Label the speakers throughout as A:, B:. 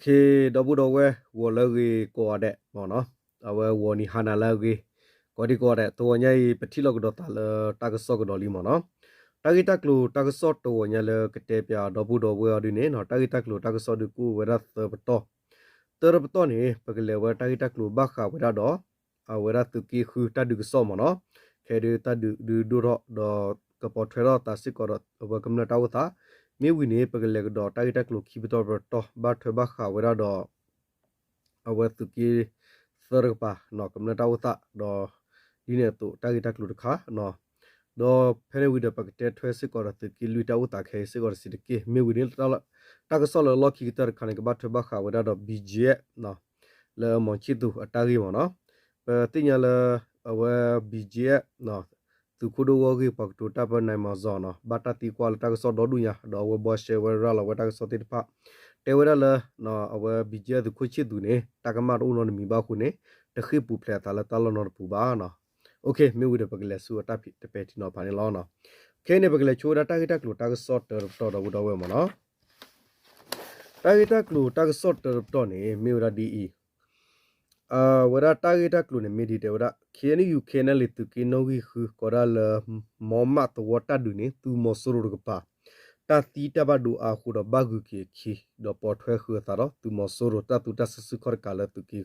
A: เคดบุดอเววอลเลกอเดมอเนาะအဝဲဝနီဟာနာလာကေကောဒီကောတဲ့ตัวညိပတိလောကတော့တာလတာကဆော့ကတော့လီမနော်တာဂီတက်လိုတာကဆော့ตัวညလကတဲ့ပြဒဘူးတော့ဝဲဒီနေနော်တာဂီတက်လိုတာကဆော့ဒီကူဝရတ်ပတော့တရပတော့နေပကလေဝတာဂီတက်လိုဘခဝရတော့အဝရတ်ကီခူတာဒုကဆော့မနော်ခဲဒီတာဒုဒုဒတော့တော့ကပေါ်ထွေတော့တာစစ်ကတော့ဝကမနတာဝတာ မေဝီနေပကလေကတော့တာဂီတက်လိုခီဘတော့တော့ဘတ်ထွေဘခဝရတော့အဝတ်ကီသရပါနော်ကမ္နတာဝတာဒေါ်ဒီနေတူတာဂီတက်လူတခါနော်ဒေါ်ဖဲရဝီဒပကတဲ့ထွဲစစ်ကောရတကီလူတာဝတာခဲစစ်ကောရစစ်ကေမေဝီနေတာလာတာကဆောလလော်ကီတာခါနေကဘတ်ဘခါဝဒါဒေါ်ဘီဂျီနော်လဲမွန်ချီတူအတာဂီမနော်ပတင်ညာလဲအဝဲဘီဂျီနော် tu kudu wo gi pak tu tapa nai ma zo no bata ti kwal ta so do du ya do we bo she we ra la we ta so ti pa te we ra la no awe bi je du ku chi du ne ta ka ma ro no mi ba ku ne ta khi pu pla ta la ta lo no pu ba no okay me wi de pa le su ta phi te pe ti no pa ne lo no ke ne pa le chu da ta ki ta klu ta so ter to do do we mo no ta ki ta klu ta so ter to ne me ra di e အီအာဝရတာဂီတကလိုနေမီဒီတေဝရခဲနေယူခဲနေလေတူကီနိုဂီခူကောရလမောမတ်ဝတာဒူနေသူမောဆူရကပါတာတီတဘဒူအာခုဒဘဂုကေခီဒပေါ်ထွဲခူတာတော့သူမောဆူရတာတူတဆဆခေါ်ကလာတူကီ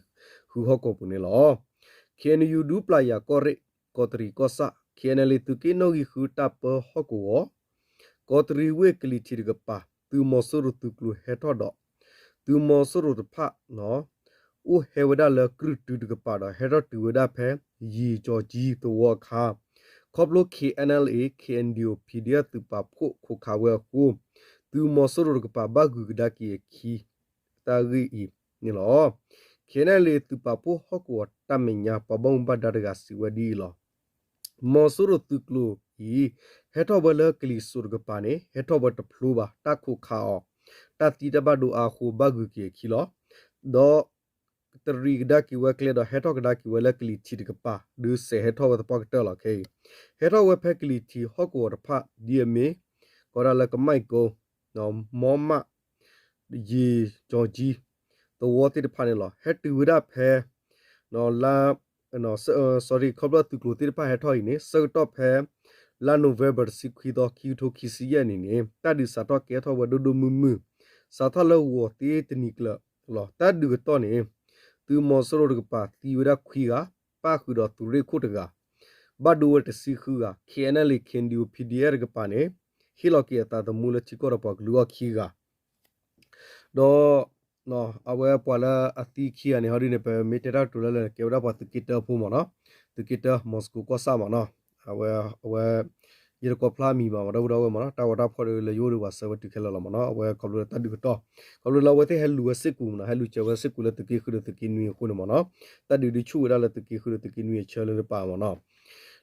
A: ခူဟောကောပူနေလော can you do playa corre kotri kosa kianele tu kinogi khuta po hokuo kotri we kli thir ga pa tu mosuru tu klu hetho do tu mosuru tu pha no u hewada le kru tu ga pa do hetho tu wada phe yi jo ji tu wo kha khoplo knla kndio pdia tu pa pho khu kha we ku tu mosuru ga pa ba gu ga ki ki ta gi i ni lo ခေနလေတူပပူဟကောတမညာပဘုံဘဒရဂစီဝဒီလောမောဆူရတုကလူ ဤဟေထောဘလကလီဆူရဂပနေဟေထောဘတဖလူပါတခုခါအောတတိတဘဒူအခုဘဂုကေခီလောဒေါ်တရီဂဒကီဝကလေဒဟေထောကဒကီဝလကလီချီတကပါဒုစေဟေထောဝတပကတလခေဟေထောဝဖက်ကလီတီဟကောရဖဒီအမေကောရလကမိုက်ကိုနော်မောမဂျီဂျော်ဂျီတဝတိတဖာနေလောဟက်တူရဖဲနော်လာနော် sorry ခေါပလတူကလိုတိတဖာဟက်ထော်နေစတော့ဖဲလာနိုဗ ెంబర్ စီခွီတော့ကီထိုခီစီယနေနေတတ်ဒီစာတော့ကဲထောဝဒဒမမစာထလောဝတီတနိကလလောတတ်ဒီတော့နေ သူမောဆရိုကပါတီဝရခွီကပါခုတော့သူရခုတကဘဒူဝတစီခုက KNL ခင်ဒီ PDR ကပါနေဟီလော်ကီတာတမူလချီကောရပကလူခီကတော့နော်အဝဲပွာလာအတိခီအနေဟောဒီနေပဲမီတရာတူလဲကေဝရာပတ်ကီတာဖူမနော်တကီတာမော်စကိုကောဆာမနော်အဝဲအဝဲ ရကောဖလာမီပါမတော့တော့မနော်တာဝတာဖော်လေယိုးရပါဆဝတိခဲလာမနော်အဝဲကဘလတတ်ဒီကတော့ကဘလလာဝတဲ့ဟဲလူဝစစ်ကူမနော်ဟဲလူချဝစစ်ကူလက်တကီခုတကီနွေခုနမနော်တတ်ဒီဒီချူရလက်တကီခုတကီနွေချဲလေပါမနော်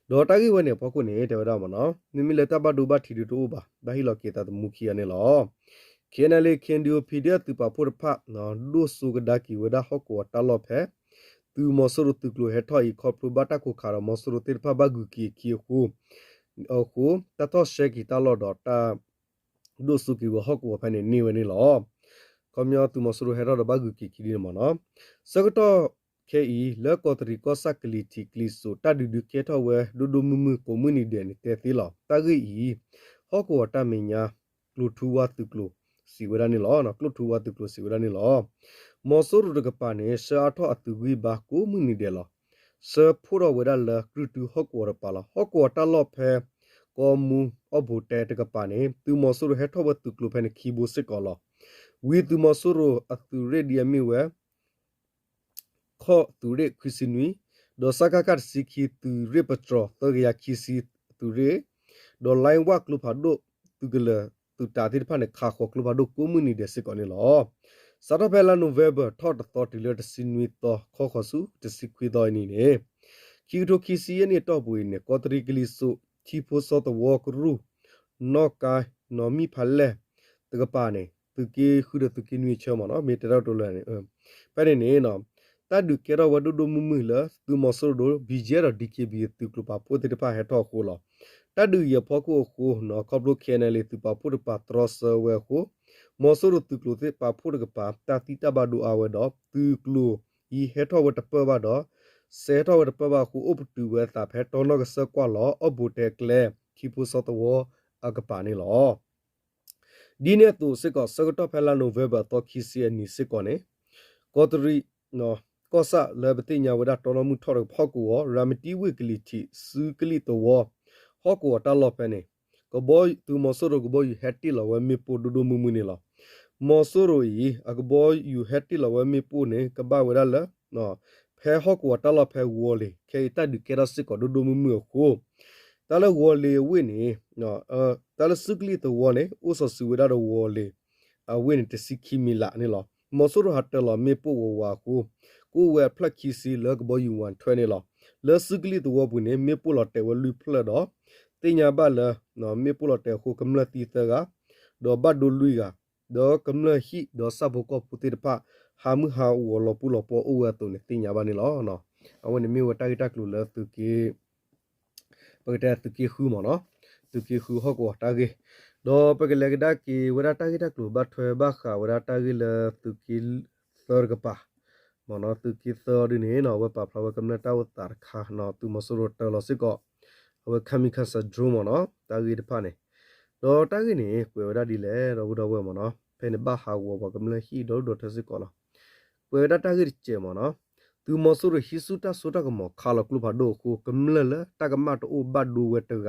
A: ဒေါ်တာကြီးဝနေပေါ့ခုနေတယ်တော့မနော်နိမီလက်တဘဒူဘထီတူပါဘာဟီလောကေတာမူခီယနေလော KNL KNDO PDF သူပါဖို့ဖတ်နော်လူစုကဒါကီဝဒါဟောကောတာလော့ဖဲသူမဆရတုကလိုဟထော်ဤခေါပလူဘတာကိုခါရမဆရတေဖဘဂူကီကီခု အခုတတော်ရှက်ကီတာလော့ဒေါ်တာလူစုကီဝဟောကောဖဲနေနေဝနေလောကမျောသူမဆရဟရဘဂူကီကီဒီမနော်စကတော့ခဲဤလက်ကောတရီကောဆက်ကလီတီကလီဆိုတဒူဒူကေထောဝဲဒူဒူမူမူကိုမူနီဒန်တဲသီလောတဂီဤဟောကောတမညာလူထူဝတ်သူကလိုစီဝရနီလောနော်ကလုထူဝတ်တုကလုစီဝရနီလောမောဆူရကပနေရှာထောအတူဝိဘာကိုမူနီတယ်လောစဖူရဝရလကလုတူဟကောရပါလဟကောတလောဖဲ ကောမူအဘူတဲတကပနေသူမောဆူရဟထောဝတ်တုကလုဖဲနေခီဘိုစစ်ကောလောဝီသူမောဆူရအတူရဒီယမီဝဲခောတူရခရစင်ဝီဒေါ်စကာကတ်စီခီတူရပထရတရယာခီစီတူရဒေါ်လိုင်းဝကလုဖာဒိုတူဂလာသူတာတိဖာနေခါခေါကလဘဒုကုမနီဒစစ်ကောနေလောစတာဖဲလာနိုဗ ెంబర్ ထော့တော်တီလတစင်ဝီတော့ခေါခဆူတစစ်ခွေတော်နေနေကီတိုကီစီယနေတော့ပွေနေကောတရီကလီ ဆူချီဖိုဆော့တဝကရူနော့ကာနော်မီဖလဲတကပါနေသူကေခုရသူကင်းဝီချမနော်မေတရာတော်လဲနေပဲနေနေနော်တဒုကေရဝဒဒမမလသူမဆောဒိုဘီဂျေရဒီကေဘီသူကလပါပိုတေတပါဟက်တော့ခိုလောတဒူရဖောကိုခုနော်ကဘလုခဲနယ်လေသူပါပုတပါထရဆဝဲခုမောဆိုရတူကလိုတဲ့ပါဖို့ကပါတာတီတဘဒူအဝတော့တူကလိုဤဟက်ထောဝတ်ပဘတော့ စေထောဝတ်ပဘခုအပတူဝဲတာဖဲတော်နောကစကွာလောအဘူတဲကလေခီပူစတဝအကပါနေလောဒီနေ့သူစစ်ကစကတော့ဖဲလာနိုဗ ెంబర్ တော့ခီစီအနီစစ်ကောနေကောတရီနော်ကောဆာလေဘတိညာဝဒတော်လမှုထော်ဖောက်ကူရမတီဝိကလီတီစူကလီတဝဟောကူတလောဖဲနေကဘောသူမဆိုရကဘောဟက်တီလဝဲမီပိုဒူဒူမူမူနေလောမောဆိုရိုဤအကဘောယူဟက်တီလဝဲမီပိုနေကဘာဝရလနော် ဖဲဟောကူတလောဖဲဝောလေခေတဒူကေရစစ်ကဒူဒူမူမူခိုတလဝောလေဝိနေနော်အတလစုကလီတဝနေဥစဆူဝရဝောလေအဝိနေတစီခီမီလာနေလောမောဆိုရဟတ်တလမေပိုဝဝါကိုကိုဝဲဖလက်ခီစီလကဘောယူဝန်ထွဲနေလောလစုကလီတဝဘူးနေမေပိုလတဲဝလူဖလက်တော့တင်ညာဘလနော်မေပိုလတဲခုကမလတီတကဒေါ်ဘတ်ဒူလူကဒေါ်ကမလဟီဒေါ်ဆဘကောပူတိတပ ဟာမဟာဝလပူလပေါ်အိုဝတုန်တင်ညာဘနေလောနော်အဝန်မေဝတိုက်တက်လူလသူကေပကတဲ့သူကေခူမနော်သူကေခူဟောကောတာကေဒေါ်ပကလေကဒါကေဝရတာကေတက်လူဘတ်ထွဲဘခဝရတာကေလသူကေသရကပါမနောသူကေသရဒီနေနော်ဝပဖလဝကမနတာဝတာခါနော်သူမဆရတလစစ်ကောဝခမီခဆာဒရူမနော်တာဂီတဖာနေတော့တာဂီနေကွယ်ဝဒဒီလေတော့ဘူးတော့ဝဲမနော်ဖဲနေဘာဟာဝဘကမလဟီတော့တော့တစစ်ကောလား ကွယ်ဝဒတာဂီချေမနော်သူမဆူရဟီဆူတာဆူတာကမခါလကလူဘာဒိုခုကမလလတာကမတ်အိုဘတ်ဒူဝဲတက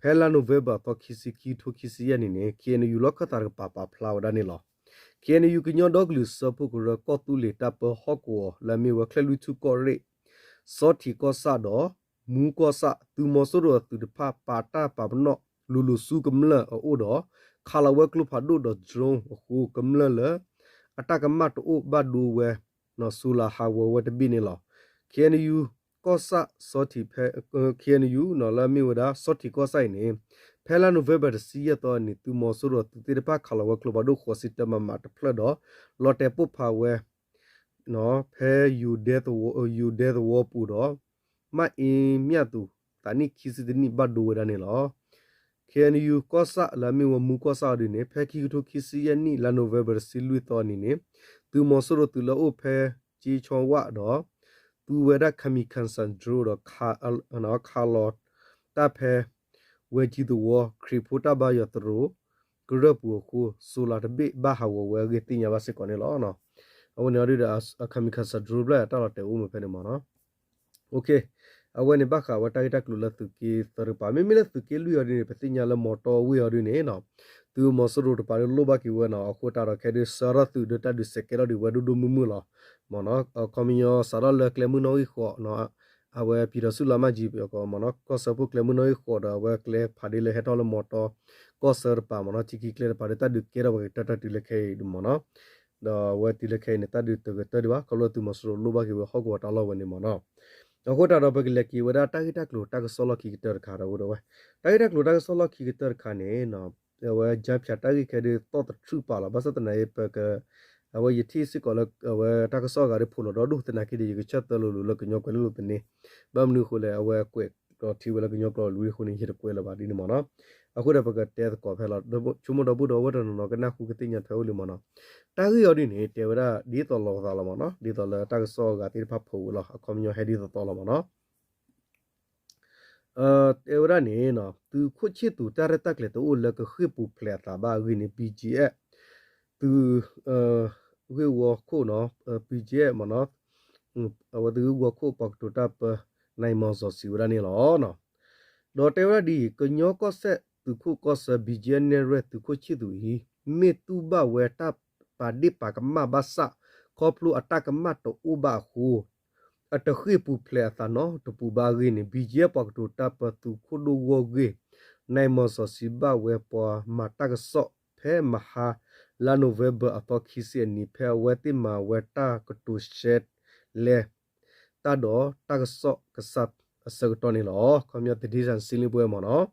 A: ဖဲလာနိုဗေဘာတော့ခီစီကီထိုခီစီယနေနေကေနယူလခတာကပါပါဖလာဝဒနေလောကေနယူကညောဒေါဂလူစပုကရကောတူလီတပ်ဟော့ကောလာမီဝခလလူချူကောရိစောတီကောဆာတော့မူကောဆာသူမဆိုရသူတဖပါတာပါဘနောလူလူစုကမလအိုတော့ခါလဝဲကလူဖာဒိုဒဂျုံအခုကမလလ အတကမတ်အိုဘဒူဝဲနော်ဆူလာဟာဝဝတပိနေလော KNU ကောဆာစောတီဖဲ KNU နော်လာမီဝဒါစောတီကောဆိုင်နေဖဲလာနိုဗေဘာစီရတော့နေသူမဆိုရသူတိတဖခါလဝဲကလူဘဒိုခေါ်စစ်တမမတ်ဖလတော့လော်တေပုဖာဝဲနော်ဖဲယူဒဲတဝယူဒဲတဝပူတော့မအင်းမြတ်သူတနိခိစဒနိဘတ်ဒိုဝရနေလော KNU ကောဆာလာမီဝမူကောဆာဒီနေဖဲခီထိုခိစီယနီလာနိုဗေဘာစီလူတော်နီနေသူမဆရတူလောဖဲជីချောဝါတော့သူဝရခမီခန်ဆန်ဒရိုတော့ခါနော်ခါလော့တဖဲဝဲဂျီတူဝခရီဖိုတာဘာယတရိုဂရပူခုဆိုလာတပိဘာဟာဝဝဲဂေတင်ညာပါစကောနေလောနော်အဝနေရတဲ့အခမီခန်ဆန်ဒရိုဘလာတော့တဲ့ဦးမဖဲနေမနော်โอเค အဝနေဘခဝတိုက်တက်လူလသူကီသရပါမီမီလသူကီလူရနေပတိညာလမော်တော်ဝီရနေနော်သူမဆရတို့ပါလို့ဘကီဝနော်အခုတာရခဲဒီဆရသူဒတဒစကေရဒီဝဒဒမူမူလာမနော်ကမီယောဆရလကလမနိုီခောနော်အဝဲပီရဆူလာမဂျီပြောကမနော်ကောဆပုကလမနိုီခောဒါဝဲကလေဖာဒီလေဟက်တော်လမော်တော်ကောဆရပါမနော်ချီကီကလေပါရ တဒကေရဝတတတီလေခဲဒမနော်ဒါဝဲတီလေခဲနေတဒတကတဒီဝကလောသူမဆရလိုဘကီဝဟောကောတာလောဝနေမနော်အခုတာတော့ဘကလကီဝဒတာဂီတကလိုတာကဆောလကီကတခါတော့ဝဲတာဂီတကလိုတာကဆောလကီကတခါနေနော်ဝဲဂျပ်ဖြာတာဂီခဲဒီတော့ထူပါလာဘစတနေပကအဝယတိစကောလအဝတာကဆောကရဖူလို့တော့ဒုတနာကီဒီကချက်တလို့လကညောကလို့တနေဘမ်နုခိုလေအဝကွက် တော့တီဝလကညောကလို့လူခုနေရကွဲလာပါဒီနေမနော်အခုတော့ပကတဲကောဖဲလာချုံမတော့ဘူးတော့ဝတ်တော့ကနခုကတိညာဖဲဦးလို့မနော်တာဂီယောဒီနေတေဝရဒီတော်လောသာလာမနော်ဒီတော်လတာကဆောကတိဖတ်ဖို့လောအကွန်မြူဟက်ဒီတော်လာမနော်呃，တေဝရနေနော်သူခုချစ်သူတရတက်လေတူလကခိပူဖလက်တာဘာဂီနေ PGA သူ呃ဝေဝခုနော် PGA မနော်အဝသူဝခုပတ်တူတပ် နိုင်မောစောစီဝရနေလောနော်ဒေါ်တေဝရဒီကညောကောဆက်သူခုကောဆ BGA နေရသူခုချစ်သူဟီမေတူဘဝဲတပ်ပါဒီပါကမဘာစာခေါပလူအတကမတ်တူဘခုအတခိပူဖလက်တာနော်တပူဘာဂိနေ BGA ပတ်တူတပ်သူခုဒူဝဂေနိုင်မောစောစီဘဝဲပေါ်မတကဆော့ဖဲမဟာလာနိုဗေဘာအတော့ခီစီနီဖဲဝဲတိမာဝဲတာကတူရှက်လေ တာတော့တကဆော့ကဆတ်အစကတော်နေလောကွန်မြတ်တီဇန်စီလီပွဲမနော်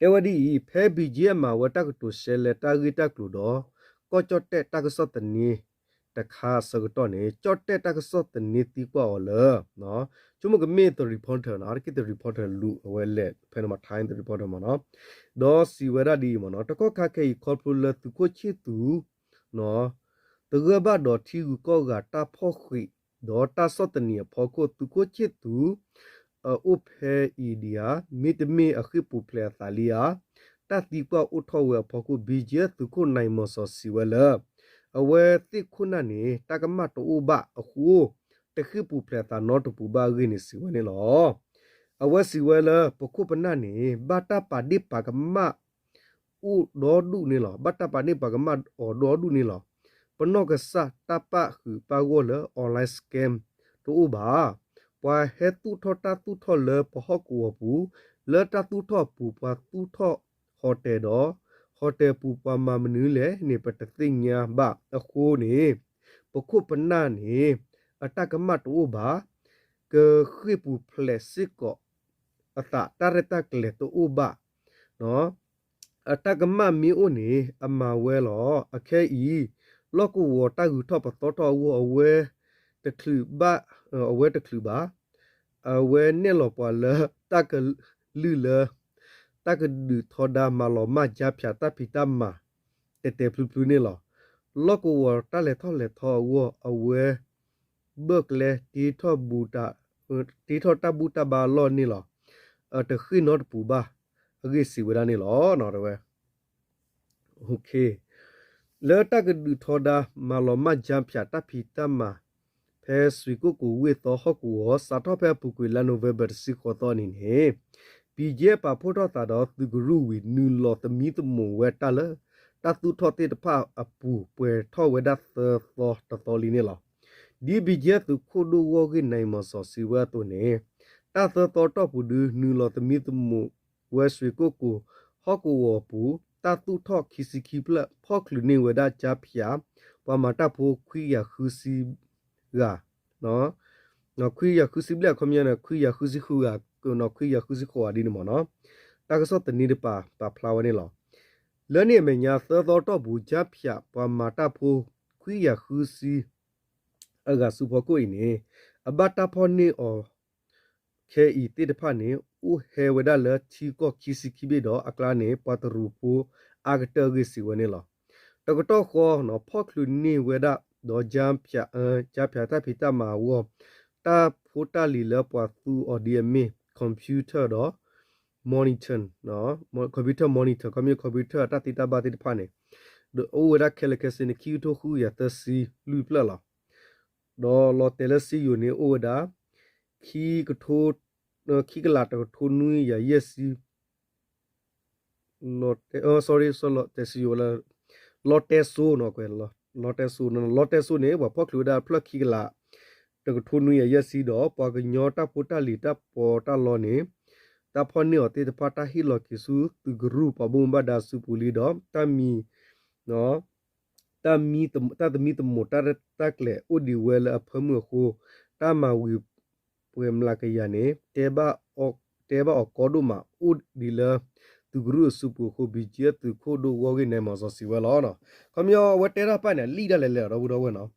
A: တေဝဒီဖဲဘီဂျီမှာဝတကတူရှဲလေတာဂီတကလူတော့ကောချတ်တဲ့တကဆော့တနီတတခါစကတော့နေကြော့တက်တကစော့တနေတီကွာလေနော်ကျမကမေတရီဖော်တာနာကိတရီဖော်တာလူအဝဲလက်ဖဲနမထိုင်းတရီဖော်တာမနော်ဒေါ်စီဝရဒီမနော်တကောခကေကော်ပူလတူကိုချီတူနော်တကဘာဒေါ်တီကိုကတာဖောခွေ ဒေါ်တာစော့တနေဖောကိုတူကိုချီတူအုဖဲအီဒီယာမိတမီအခုပူပလက်သာလီယာတတိကွာဥထောဝဲဖောကိုဘီဂျက်သူကိုနိုင်မစောစီဝဲလာအဝဲတိခုနနေတကမတ်တူဘအခုတခိပူပလက်တာနော့တပူဘာရင်းစီဝဲနေလောအဝဲစီဝဲလာပခုပနနေဘာတာပါဒီပါကမဥဒေါ်ဒုနေလောဘာတာပါဒီပါကမအော်ဒေါ်ဒုနေလော ပနောကစတပခုပါဝလအွန်လိုင်းစကမ်တူဘာပွာဟဲတူထောတာတူထောလပဟကူပူလေတာတူထောပူပွာတူထောဟိုတယ်တော့ဟိုတယ်ပူပွာမမနူးလေနေပတသိညာဘအခုနေပခုပနာနေအတကမတ်တူဘာကခိပူဖလက်စစ်ကောအတတရတကလေတူဘာနော်အတကမမီအိုနေအမဝဲလောအခဲဤ လောကူဝတာဂူထောပတော်တော်ဝအဝဲတခလူဘအဝဲတခလူဘာအဝဲနေလောပွာလတကလူလတကဒူထောဒါမလောမကြဖြာတပိတမတေတေပလူပလူနေလောလောကူဝတာလေထောလေထောဝအဝဲဘက်လေတီထောဘူတာတီထောတဘူတာဘာလောနေလောအတခိနော့ပူဘာအဂိစီဝဒနေလောနော်တော့โอเค လေတကဒူထောဒါမလောမကြဖြာတပိတမဖဲဆွေကိုကိုဝေတော့ဟကူဟစာတော့ဖဲပူကွေလာနိုဗက်ဘာစီခေါ်တော့နေနေပီဂျေပါဖို့တော့တာတော့သူဂရုဝီနူလောတမီတမဝဲတလတတူထောတေတဖအပူပွဲထောဝဲဒတ်သောတတော်လီနေလောဒီဘီဂျေသူခိုဒိုဝဂိနိုင်မစောစီဝဲတုန်နေတာသတော်တော့ပူဒူနူလောတမီတမဝဲဆွေကိုကိုဟကူဝပူ တတူထောခီစီခီပလဖော့ကလူနေဝဲဒချဖျာပမာတာဖိုခွီယာခူစီကနော်နော်ခွေရခုစီဘလက်ခမရနခွေရခုစီခုကကိုနော်ခွေရခုစီခေါ်အဒီနမနော်တာကစောတနီတပါပါဖလာဝနေလောလဲနေမညာသသောတော့ဘူးကြဖြာပမာတာဖိုခွေရခုစီအကစုဖို့ကိုနေအဘတာဖောနေအော်ခဲဤတိတဖာနေ ဥဟေဝဒလချီကိုခီစီခိဘေတော့အကလာနေပတ်ရူပူအာဂတဂီစီဝနေလောတကတော့ခေါ်နော်ဖော့ကလူနေဝဒတော့ဂျမ်ဖြာအဂျဖြာတာဖိတမာဝတာဖိုတာလီလပွားသူအော်ဒီမီကွန်ပျူတာတော့ monitor နော်ကွန်ပျူတာ monitor ကွန်ပျူကွန်ပျူတာတတိတဘာတိဖာနေဒအိုဝရကလကစင်ကီတိုခူရတစီလူပလလာဒေါ်လော်တယ်စီယူနေအိုဒါခီကထို ခီကလာတထိုနူရယက်စီလော်တယ်အော် sorry so လော်တယ်စီယူလာလော်တယ်ဆိုနော်ကွယ်လော်လော်တက်ဆူနော်လော်တက်ဆူနေဘဖော့ကလူဒါဖလခီကလာတကထုနူရရစီတော့ပကညောတာပူတာလီတာပေါ်တာလောနေတာဖောနေအတေတဖတာဟီလော်ကီဆူသူဂရုပဘုံဘဒါဆူပူလီတော့တမီနော်တမီတတတမီတမိုတာရတက်လေဥဒီဝဲလအဖမှုခိုတမဝီ ပွေမလာကရနေတေဘာအောတေဘာအောကောဒုမာဥဒီလာသူဂရုစုပူခိုဘီဂျက်သူခိုဒိုဝဂိနေမစောစီဝဲလောနော်ခမျောဝတဲရပိုင်နဲ့လိတယ်လေလေတော့ဘူးတော့ဝဲနော်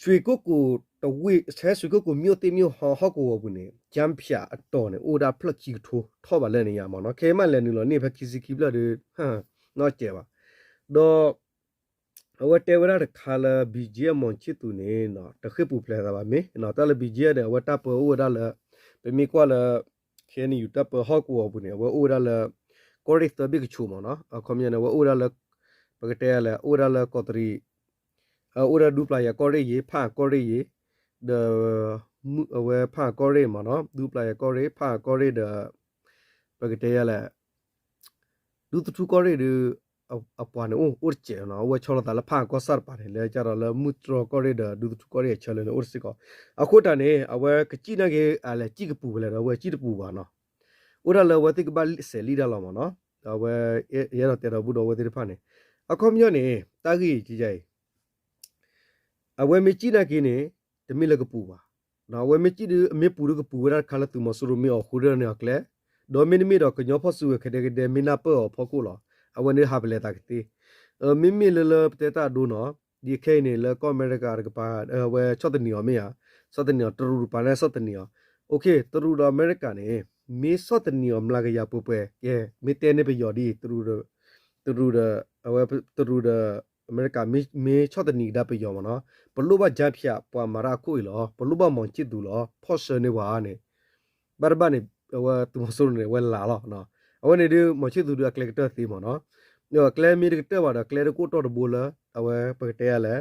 A: ရွှေကုတ်ကိုတဝိဆဲရွှေကုတ်ကိုမြို့တိမြို့ဟောဟောကိုဘူးနေဂျမ်ဖြာအတော်နေအိုဒါဖလက်ကြီးထိုးထောပါလဲနေရမှာနော်ခဲမလဲနေလို့နေဖက်ခီစီကီဘလ de ဟမ်နော်ကျဲပါတော့ ဝတဲဝရတခါလာဘီဂျီမွန်ချစ်တူနေနော်တခိပူပလဲတာပါမေနော်တလဘီဂျီတဲ့ဝတပဝဒါလာပမီကွာလာခဲနီယူတပ်ဟော့ကူဘူးနေဝအိုဒါလာကိုရစ်တဘိကချူမနော်အကွန်မြနဝအိုဒါလာပကတဲလာအိုဒါလာကောတရီအိုဒါဒူပလာယာကိုရီယေဖာကိုရီယေဒဝဲဖာကိုရီမနော်ဒူပလာယာကိုရီဖာကိုရီဒပကတဲလာဒူတူကိုရီဒ အပွားနေအိုချေနော်ဝဲချောလာတာလဖာကောဆာပါတယ်လေကြတော့လမူထရကိုရီဒဒူတူကိုရီချဲလေအိုစကောအခုတနေအဝဲကကြည့်နေကေအလဲကြည့်ကပူလေတော့ဝဲကြည့်တပူပါနော်ဥရလဝတိကဘဆယ်လီဒါလောမနော်ဒါဝဲရရတဲ့တော့ဘူးတော့ဝတိဖာနေအခုမျောနေတာကြီးကြီးကြိုင်အဝဲမကြည့်နေကင်းနေတမီလကပူပါနော်ဝဲမကြည့်အမေပူရကပူရခလာတူမဆရမီအခုရနေကလေဒိုမီနီမီတော့ကညောဖဆူခတဲ့ကတဲ့မီနာပေါ်ဖော်ကိုလော အဝဲနေဟာပလေတာကတိအမီမီလလပတေတာဒူနော် ဒီခဲနေလဲကောအမေရိကကပါအဝဲချော့တနီယောမေယာစော့တနီယောတရူပါလဲစော့တနီယောโอเคတရူတော့အမေရိကနေမေစော့တနီယောမလာကရပူပွဲယေမေတဲနေပယောဒီတရူတော့တရူတော့အဝဲတရူတော့အမေရိကမေမေချော့တနီဒါပယောမနော်ဘလို့ဘဂျပ်ဖြာပွာမာရာကိုလောဘလို့ဘမောင်ချစ်တူလောဖော့ဆနေဝါနေဘာဘာနေအဝဲသူမဆိုးနေဝဲလာလောနော်အဝဲနေဒီမချစ်တူကကလက်က တာသီမနော်နော်ကလဲမီကတဲ့ပါတော့ကလဲကိုတော့ဘူလာအဝဲပကတဲ့ရလဲ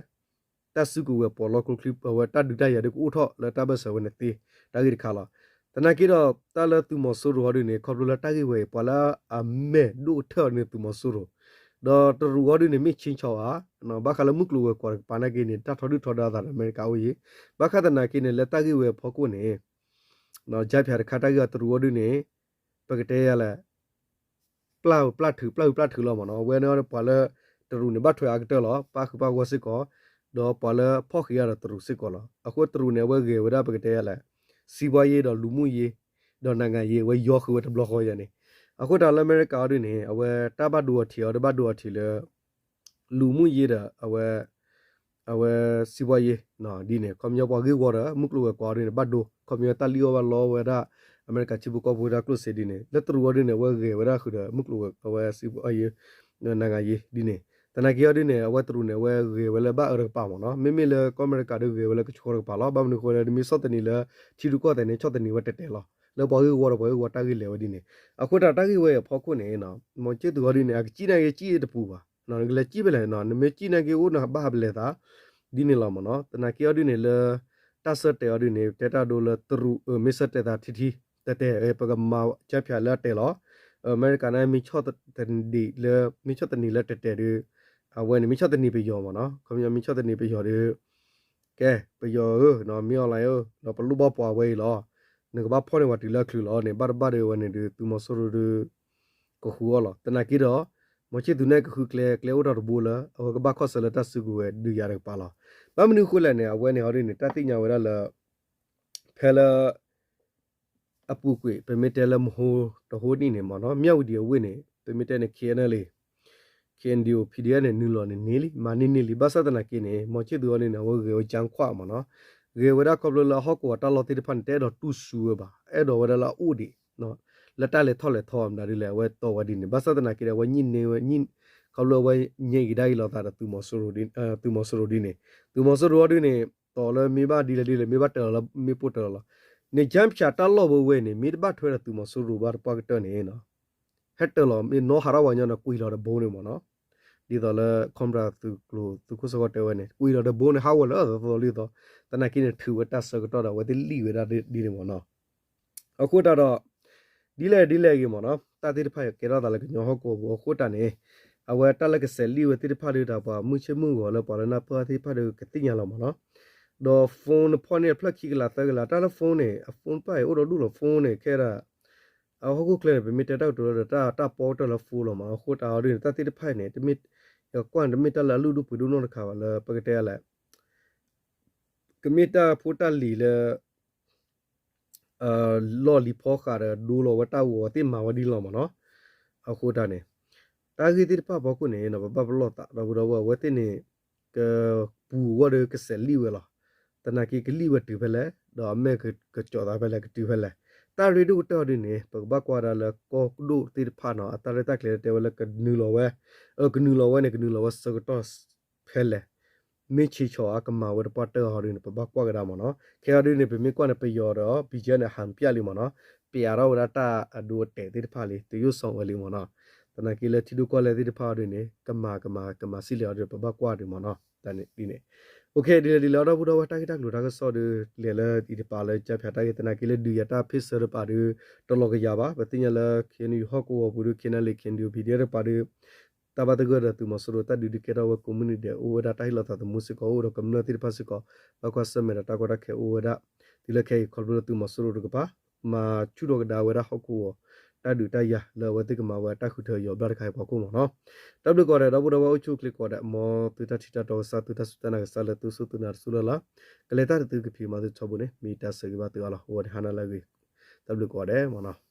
A: တက်စုကူဝဲပေါ်လောကလစ်အဝဲတတ်ဒူတရတဲ့ကိုထော့လဲတဘဆဝနေတီတာဂိခါလာတနကိတော့တလသူမဆိုးရောဒီနေခေါပလိုလာတာဂိဝဲပေါ်လာအမဲဒူထော့နေသူမဆိုးရောတော့တရူရောဒီနေမိချင်းချောဟာနော်ဘာခလမှုကလူဝဲကွာပါနာကိနေတာထော်ဒူထော်ဒါတာအမေရိကဝေးဘာခတနာကိနေလက်တာဂိဝဲဖောကုနေနော်ဂျက်ဖြာခတာဂိတရူရောဒီနေပကတဲ့ရလဲ ပလောက်ပလတ်ထူပလောက်ပလတ်ထူလောမနော်ဝဲနော်ပါလဲတရူနေဘတ်ထွေအကတဲ့လောပါခပါဝစစ်ကောတော့ပါလဲဖောက်ခရရတရူစစ်ကောလောအခုတရူနေဝဲကေဝဒပကတဲ့ရလဲစီးပွားရေးတော့လူမှုရေးတော့နိုင်ငံရေးဝဲယောခဝဲတဘလခေါ်ရနေအခုတော့အမေရိကတွေနေအဝဲတဘတ်ဒူအထီရတဘတ်ဒူအထီလဲလူမှုရေးတာအဝဲအဝဲစီးပွားရေးနော်ဒီနေကွန်မြူပွားကြီးကောရမုကလိုကွာရနေဘတ်ဒူကွန်မြူတလီယောဝလောဝဲဒါ အမေရိကချီဘူကောဘူဒါကလုစီဒီနေလက်တရူဝရနေဝဲကေဝဒါခုဒမုကလိုအဝဲစီးပွားရေးနိုင်ငံရေးဒီနေတနကီရဒီနေအဝဲတရူနေဝဲကေဝဲလဘအရပါမနော်မိမိလေကွန်အမေရိကတွေကေဝဲလကချိုရပါလောဘာမနကိုလေဒီမီစောတနီလေချီဒူကောတဲ့နေချော့တနီဝဲတက်တယ်လောလောဘောကြီးဝရဘောကြီးဝတာကြီးလေဝဒီနေအခုတာတာကြီးဝဲဖောက်ခွနေနော်မချစ်သူဝဒီနေအကြီးနေကြီးတပူပါနော်လေကြီးပဲလေနော်နမေကြီးနေကေဦးနော်ဘာဘလေတာဒီနေလောမနော်တနကီရဒီနေလေတဆတ်တယ်ဒီနေတတာဒိုလတရူမစ်စတဲ့တာတီတီ တတဲ့ပကမာချက်ဖြာလက်တယ်လောအမေရိကန်နဲ့မီချော့တဲ့ဒီလေမီချော့တဲ့နီလက်တဲ့တဲ့အဝဲနေမီချော့တဲ့နီပယောမနော်ခမမီချော့တဲ့နီပယောဒီကဲပယောနော်မီအွန်လိုင်းရောနော်ပလူဘပွားဝဲလောနေကဘာဖော်နေဝတီလက်ခလူလောနေဘာဘာတွေဝနေဒီသူမဆိုရဒကိုခူလောတနာကီတော့မချစ်သူနဲ့ကခုကလေကလေဝတော်ဘူလာအကဘာခောဆလတဆူကိုဒူရရပါလားဘာမနုခုလည်းနေအဝဲနေဟောဒီနေတတိညာဝရလာဖဲလာ အပူကွေပမီတဲလမဟိုတဟိုဒီနေမနော်မြောက်ဒီဝင်းနေပမီတဲနေခေနလေခင်ဒီယိုပီဒီယနဲ့နူလောနေနေလီမာနေနေလီဘာသဒနာကိနေမချစ်သူအနေနဲ့ဝေကိုဂျန်ခွာမနော်ရေဝရကဘလလဟောကောတလောတိဖန်တဲတော့တူဆူပါအဲ့တော့ဝရလာဥဒီနော်လက်တလေထော်လေထော်မဒါဒီလေဝဲတော့ဝဒီနေဘာသဒနာကိရဝညင်နေဝညင်ကဘလဝဲညင်ဂိဒိုင်လောတာတူမဆိုရိုဒီအဲတူမဆိုရိုဒီနေတူမဆိုရိုဒီနေတော်လေမိဘဒီလေဒီလေမိဘတော်လမိပုတော်လာ နေဂျမ်ဖြာတလောဘဝဲနေမိတဘထွဲရတူမဆိုရိုဘာပတ်တနေနော်ဟက်တလောမနောဟာရဝညနာကွီလာဘုံနေမနော်ဒီတော့လေကွန်ဘရာသူကလိုသူခုစကတဲဝဲနေကွီလာဘုံနေဟာဝလာတော့လီတော့တနကိနေထူဝတဆကတော့ဝတိလီဝဲတာဒီနေမနော်အခုတော့ဒီလေဒီလေကြီးမနော်တာတိတဖိုင်ကေရတာလေညောဟကိုဘောခုတနေအဝဲတက်လကဆယ်လီဝတိတဖာရတာပါမှုချမှုကိုလည်းပေါ်လနာပါတိဖာရကတိညာလောမနော် တော့ဖုန်းဖော်နေဖလက်ခိကလာတကလာတာဖုန်းနေဖုန်းပိုင်အိုတော့ဒူလို့ဖုန်းနေခဲတာအဟောကိုကလပဲမီတာတော့တော့တာတာပေါ်တော့လဖူလို့မဟိုတာရင်းတတိတဖိုင်နေတမီကွမ်တမီတလာလူဒူပူဒူနော်ခါလာပကတဲလာကမီတာဖူတာလီလေအာလော်လီဖောခါရဒူလောဝတာဝတိမာဝဒီလောမနော်အခုတာနေတာဂီတိပဘောကုနေနော်ဘဘလောတာတော့တော့ဝတိနေကပူဝရကစလီဝလာ တနကီကလီဝတူဖလဲတော့အမေကကကြောတာဖလဲကတူဖလဲတာရီဒူတော်ဒီနေပဘကွာရလကောကဒူတိဖာနော်အတရတက်လေတဲဝလကနူလောဝဲအကနူလောဝဲနေကနူလောဝဲစကတော့ဖဲလဲမေချီချောအကမာဝရပတ်တော်ဟရင်းပဘကွာကရမနော်ခဲရင်းနေပမေကွာနေပယောတော့ဘီဂျနေဟန်ပြလီမနော်ပြရတော့ရတာအဒူတဲတိဖာလီတူယုဆောင်ဝလီမနော်တနကီလက်တီဒူကွာလေတိဖာရင်းနေကမာကမာကမာစီလျော်ရပဘကွာဒီမနော်တန်ဒီနေ โอเคဒီဒီလောတော့ဘူးတော့တိုက်တက်လို့ဒါကစော်ဒီလေလေဒီပါလေချက်ဖြတ်တိုက်တနာကီလေဒူရတာဖစ်ဆရပါဒူတော်လောကရပါဘတင်ရလေခင်ယူဟော့ကိုဘူးခင်လေခင်ဒူဗီဒီယပါဒူတဘာတကရတူမစရတဒီဒီကေတော့ကွန်မြူနတီအိုဝဒါတိုက်လာတာမူစကောအိုကွန်မြူနတီပါစကောဘကွာစမေတာတာကွာခဲအိုဝဒါဒီလေခဲခေါ်ဘူးတူမစရရကပါမာချူတော့ဒါဝရဟော့ကို တတ်ဒူတရလောဝတိကမဝတခုထရောဘတ်ခိုင်ပေါ့ကိုမနော်တပ်လူကောတဲ့တော့ဘတော်အချုကလစ်ကောတဲ့မောတူတချီတတော်စာတူတစတနာကဆလတူစုတူနာဆူလလာကလေတာတူကဖီမာတူချဘုန်မီတာဆေကဘာတူအလာဟိုဟာနာလာကြီးတပ်လူကောတဲ့မနော်